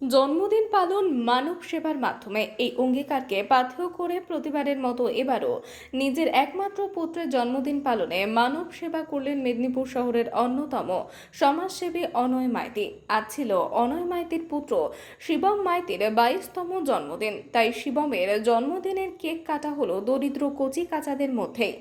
জন্মদিন পালন মানব সেবার মাধ্যমে। এই অঙ্গীকারকে পাথেয় করে প্রতিবারের মতো এবারও নিজের একমাত্র পুত্রের জন্মদিন পালনে মানব সেবা করলেন মেদিনীপুর শহরের অন্যতম সমাজসেবী অনয় মাইতি। আজ ছিল অনয় মাইতির পুত্র শিবম মাইতির বাইশতম জন্মদিন। তাই শিবমের জন্মদিনের কেক কাটা হলো দরিদ্র কচি কাচাদের মধ্যেই।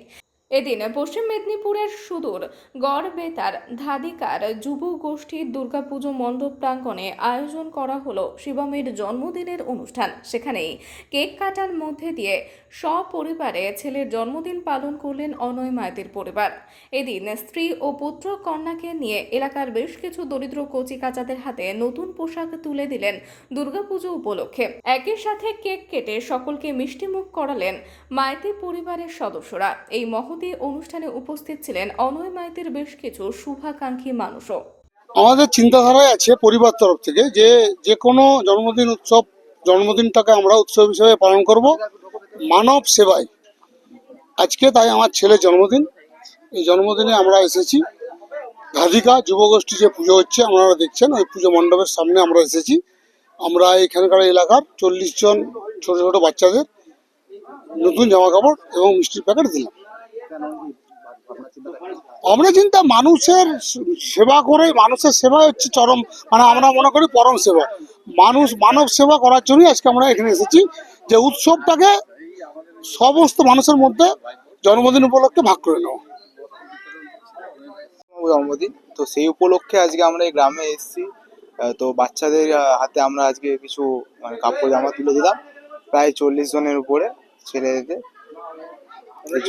এদিন পশ্চিম মেদিনীপুরের সুদূর গড়বেতার ধাদিকার যুব গোষ্ঠীর দুর্গাপুজো মণ্ডপ প্রাঙ্গণে আয়োজন করা হলো শিবমের জন্মদিনের অনুষ্ঠান। সেখানেই কেক কাটার মধ্যে দিয়ে সপরিবারে ছেলের জন্মদিন পালন করলেন অনয় মায়েদের পরিবার। এদিন স্ত্রী ও পুত্র কন্যাকে নিয়ে এলাকার বেশ কিছু দরিদ্র কচি কাচাদের হাতে নতুন পোশাক তুলে দিলেন দুর্গাপুজো উপলক্ষে। একই সাথে কেক কেটে সকলকে মিষ্টিমুখ করালেন মাইতি পরিবারের সদস্যরা। এই মহতি অনুষ্ঠানে উপস্থিত ছিলেন অনয় মাইতির বেশ কিছু শুভাকাঙ্ক্ষী মানুষও। আমাদের চিন্তাধারায় আছে পরিবার তরফ থেকে যে যে কোনো জন্মদিন উৎসব, জন্মদিনটাকে আমরা উৎসব হিসেবে পালন করব। মানব সেবায়। আজকে তাই আমার ছেলের জন্মদিন। এই জন্মদিনে আমরা এসেছি। রাধিকা যুবগোষ্ঠী যে পুজো হচ্ছে, আপনারা দেখছেন, ওই পুজো মণ্ডপের সামনে আমরা এসেছি। আমরা এখানকার এলাকার চল্লিশ জন ছোট ছোট বাচ্চাদের নতুন জামা কাপড় এবং মিষ্টির প্যাকেট দিলাম। আমরা চিন্তা মানুষের সেবা করে, মানুষের সেবা হচ্ছে চরম মানে আমরা মনে করি পরম সেবা। মানুষ মানব সেবা করার জন্যই আজকে আমরা এখানে এসেছি, যে উৎসবটাকে সমস্ত মানুষের মধ্যে জন্মদিন উপলক্ষে ভাগ করে নেওয়া। জন্মদিন, তো সেই উপলক্ষে আজকে আমরা এই গ্রামে এসেছি। তো বাচ্চাদের হাতে আমরা আজকে কিছু মানে কাপড় জামা তুলে দিলাম। প্রায় চল্লিশ জনের উপরে ছেলেদের। এই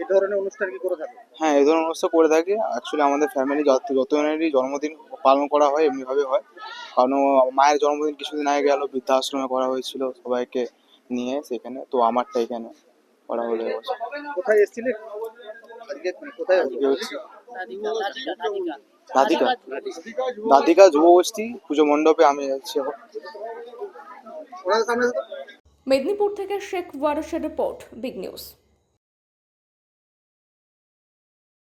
এই ধরনের অনুষ্ঠান কি করে থাকে? হ্যাঁ এই ধরনের অনুষ্ঠান করে থাকি। অ্যাকচুয়ালি আমাদের ফ্যামিলি যত যতজনেরই জন্মদিন পালন করা হয় এমনিভাবে হয়। কারণ মায়ের জন্মদিন কিছুদিন আগে গেল বৃদ্ধাশ্রমে করা হয়েছিল সবাইকে নিয়ে সেখানে। তো আমারটা এখানে করা হলো কোথায় রাধিকা রাধিকা যুবগোষ্ঠী পুজো মণ্ডপে আমি যাচ্ছি মেদিনীপুর থেকে শেখ ওয়ারসের রিপোর্ট বিগ নিউজ।